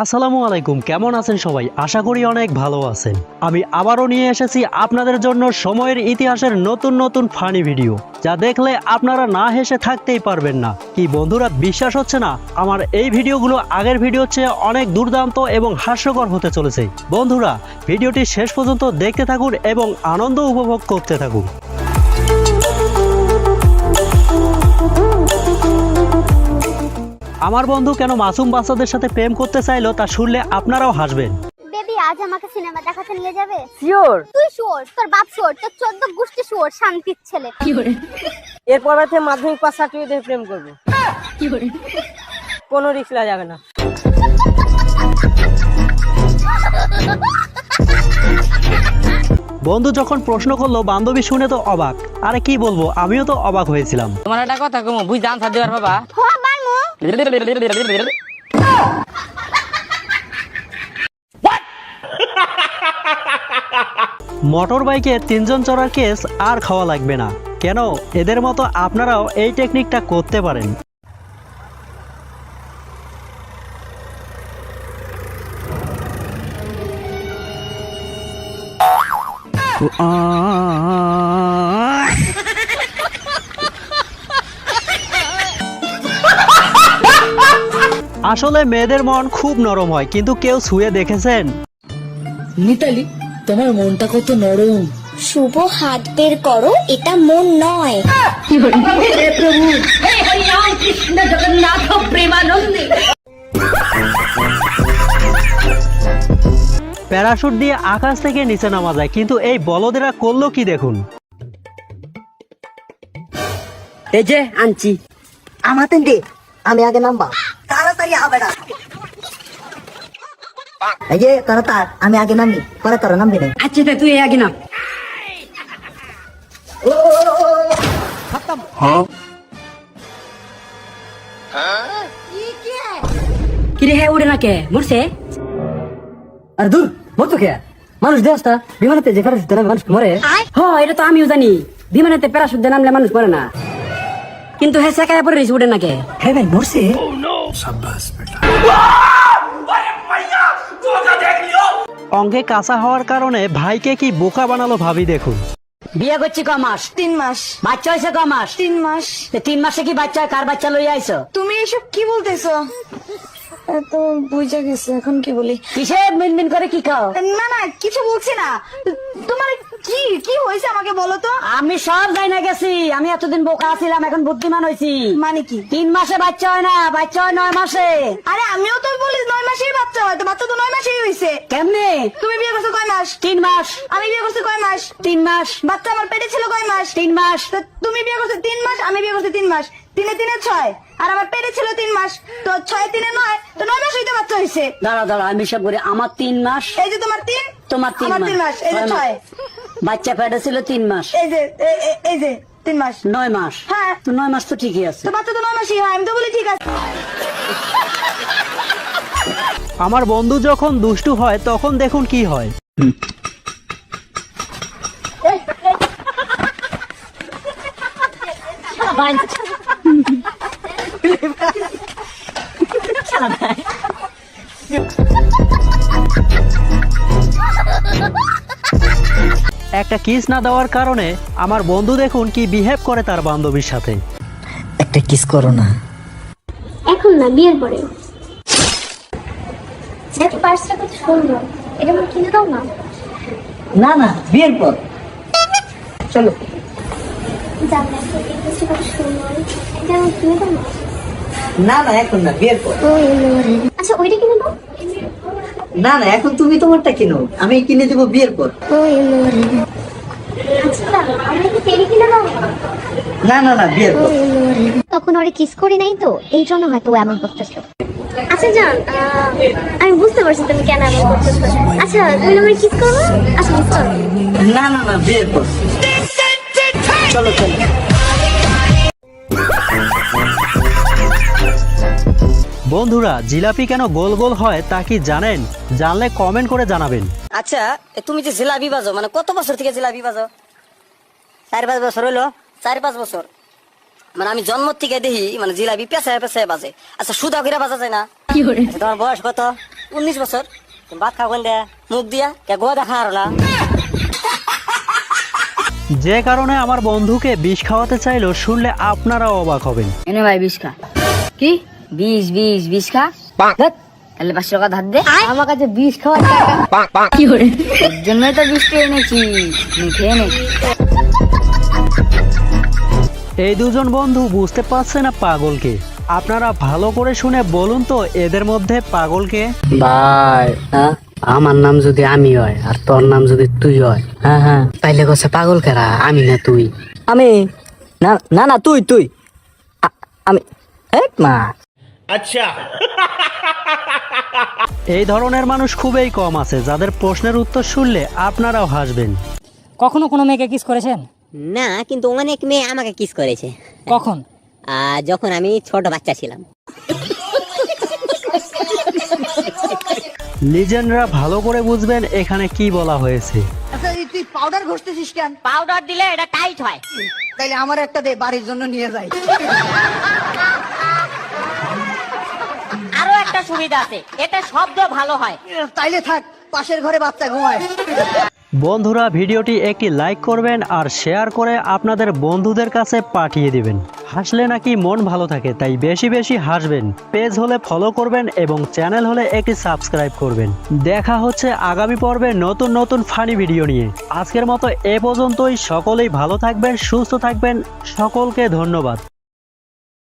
আসসালামু আলাইকুম, কেমন আছেন সবাই? আশা করি অনেক ভালো আছেন। আমি আবারও নিয়ে এসেছি আপনাদের জন্য সময়ের ইতিহাসের নতুন নতুন ফানি ভিডিও যা দেখলে আপনারা না হেসে থাকতেই পারবেন না। কি বন্ধুরা, বিশ্বাস হচ্ছে না? আমার এই ভিডিওগুলো আগের ভিডিওর চেয়ে অনেক দুর্দান্ত এবং হাস্যকর হতে চলেছে। বন্ধুরা, ভিডিওটি শেষ পর্যন্ত দেখতে থাকুন এবং আনন্দ উপভোগ করতে থাকুন। আমার বন্ধু কেন মাসুম বাচ্চাদের সাথে প্রেম করতে চাইলো তা শুনলে আপনারাও হাসবেন। বেবি আজ আমাকে সিনেমা দেখাতে নিয়ে যাবে? শিওর? তুই শোর তোর বাপ শোর তোর চোদ্দ গোষ্ঠী শোর শান্তির ছেলে। এরপর থেকে মাধ্যমিক পাস সার্টিফিকেট প্রেম করব। কোনো রিস্ক নেওয়া যাবে না। বন্ধু যখন প্রশ্ন করল বান্ধবী শুনে তো অবাক। আরে কি বলব আমিও তো অবাক হয়েছিলাম। তোমার একটা কথা কমো বুঝ আর বাবা। হো মোটর বাইকে তিনজন চড়ার কেস আর খাওয়া লাগবে না। কেন? এদের মতো আপনারাও এই টেকনিকটা করতে পারেন। আসলে মেয়েদের মন খুব নরম হয় কিন্তু কেউ ছুঁয়ে দেখেছেন? মিতালি তোমার মনটা কত নরম। শুভ হাত বের করো এটা মন নয়। প্যারাশুট দিয়ে আকাশ থেকে নিচে নামা যায় কিন্তু এই বলদেরা করল কি দেখুন? এই যে আনছি। আমাতে দে আমি আগে নামবা। তাড়াতাড়ি হবে না এই যে তোরা তার আমি আগে নামি পরে তোরা নামবি না আচ্ছা তুই আগে না কিরে হ্যাঁ উড়ে না কে মরছে আর দূর মতো কে মানুষ দেওয়াসটা বিমানেতে যে মানুষ মরে হ এটা তো আমিও জানি বিমানেতে প্যারাশুট দিয়ে নামলে মানুষ মরে না কিন্তু হ্যাঁ সেকায় পরে রয়েছে উড়ে না কে হ্যাঁ ভাই মরছে অঙ্কে কাঁচা হওয়ার কারণে ভাইকে কি বোকা বানালো ভাবি দেখুন। বিয়ে করছি ক মাস? তিন মাস। বাচ্চা হয়েছে ক মাস? তিন মাস। তিন মাসে কি বাচ্চা কার বাচ্চা লইয়া আইছো? তুমি এসব কি বলতেছো? তো বুঝা গেছে এখন কি বলি? কিসে মিনমিন করে কি খাও? না না কিছু বলছি না। তোমার কি কি হয়েছে আমাকে বলো তো? আমি সব যাই না গেছি। আমি এতদিন বোকা ছিলাম এখন বুদ্ধিমান হয়েছি। মানে কি? তিন মাসে বাচ্চা হয় না বাচ্চা হয় নয় মাসে। আরে আমিও তো বলি নয় মাসেই বাচ্চা হয় তো বাচ্চা তো নয় মাসেই হয়েছে। কেমনে? তুমি বিয়ে করছ কয় মাস? তিন মাস। আমি বিয়ে করছি কয় মাস? তিন মাস। বাচ্চা আমার পেটে ছিল কয় মাস? তিন মাস। তো তুমি বিয়ে করছ তিন মাস আমি বিয়ে করছি তিন মাস। তিনে তিনে ছয়। আর আমার পেটে ছিল তিন মাস। তো ছয় তিনে নয় তো নয় মাস হইতে বাচ্চা হয়েছে দাঁড়া দাঁড়া আমি সব করি আমার তিন মাস? এই যে তোমার তিন? তোমার তিন আমার তিন মাস এই যে ছয় বাচ্চা পেটে ছিল তিন মাস। এই যে এই যে তিন মাস। নয় মাস। হ্যাঁ। তো নয় মাস তো ঠিকই আছে। তো বাচ্চা তো নয় মাসই হয় আমি তো বলি ঠিক আছে। আমার বন্ধু যখন দুষ্টু হয় তখন দেখুন কি হয়। একটা কিস না দেওয়ার কারণে আমার বন্ধু দেখুন কি বিহেভ করে তার বান্ধবীর সাথে। একটা কিস করো না। এখন না বিয়ের পরে দেখ পার্সটা কত সুন্দর এটা আমার কিনে দাও না? না না বিয়ের পর। চলো কত সুন্দর। না না এখন না বিয়ের পর। আচ্ছা ওইটা কিনে দাও। না না এখন তুমি তোমারটা কিনো। আমি কিনে দেবো বিয়ের পর। আচ্ছা না না না বিয়ের পর। তখন ওরে কিস করি নাই তো এই জন্য হয়তো এমন করতেছিল আচ্ছা জান আমি বুঝতে পারছি তুমি কেন এমন করতেছো। আচ্ছা তুমি আমার কিস করো আচ্ছা না না না বিয়ের পর। চলো চলো। বন্ধুরা জিলাপি কেন গোল গোল হয় তা কি জানেন? জানলে কমেন্ট করে জানাবেন। আচ্ছা তুমি যে জিলাপি বাজো মানে কত বছর থেকে জিলাপি বাজো? চার পাঁচ বছর হইল চার পাঁচ বছর। মানে আমি জন্ম থেকে দেখি মানে জিলাপি পেঁচায় পেঁচায় বাজে। আচ্ছা সুদা করে বাজা যায় না। আচ্ছা, তোমার বয়স কত? উনিশ বছর। ভাত খাবেন দে মুখ দিয়া? কে গোয়া দেখা আর না? যে কারণে আমার বন্ধুকে বিষ খাওয়াতে চাইলো শুনলে আপনারাও অবাক হবেন। এনে ভাই বিশ খা। কি? বিশ বিশ বিশ খা। তাহলে পাঁচশো টাকা ধার দে। আমার কাছে বিষ খাওয়ার টাকা। ওর জন্যই তো বৃষ্টি এনেছি। খেয়ে নে। এই দুজন বন্ধু বুঝতে পারছে না পাগলকে। আপনারা ভালো করে শুনে বলুন তো এদের মধ্যে পাগলকে। ভাই হ্যাঁ? আমার নাম যদি আমি হয় আর তোর নাম যদি তুই হয় হ্যাঁ হ্যাঁ? তাইলে কছে পাগল কেরা? আমি না তুই। আমি? না না না তুই তুই। আমি এক মা এই ধরনের মানুষ খুবই কম আছে যাদের প্রশ্নের উত্তর শুনলে আপনারাও হাসবেন। কখনো কোনো মেয়েকে কিস করেছেন? না কিন্তু অনেক মেয়ে আমাকে কিস করেছে। কখন? যখন আমি ছোট বাচ্চা ছিলাম। লিজেন্ডরা ভালো করে বুঝবেন এখানে কি বলা হয়েছে। আচ্ছা এই তুই পাউডার ঘষতেছিস কেন? পাউডার দিলে এটা টাইট হয়। তাইলে আমার একটা দে বাড়ির জন্য নিয়ে যাই। সুবিধা আছে। এতে শব্দ ভালো হয়। তাইলে থাক পাশের ঘরে বাচ্চা ঘুমায়। বন্ধুরা ভিডিওটি একটি লাইক করবেন আর শেয়ার করে আপনাদের বন্ধুদের কাছে পাঠিয়ে দিবেন। হাসলে নাকি মন ভালো থাকে তাই বেশি বেশি হাসবেন। পেজ হলে ফলো করবেন এবং চ্যানেল হলে একটি সাবস্ক্রাইব করবেন। দেখা হচ্ছে আগামী পর্বে নতুন নতুন ফানি ভিডিও নিয়ে। আজকের মতো এ পর্যন্তই। সকলেই ভালো থাকবেন সুস্থ থাকবেন। সকলকে ধন্যবাদ।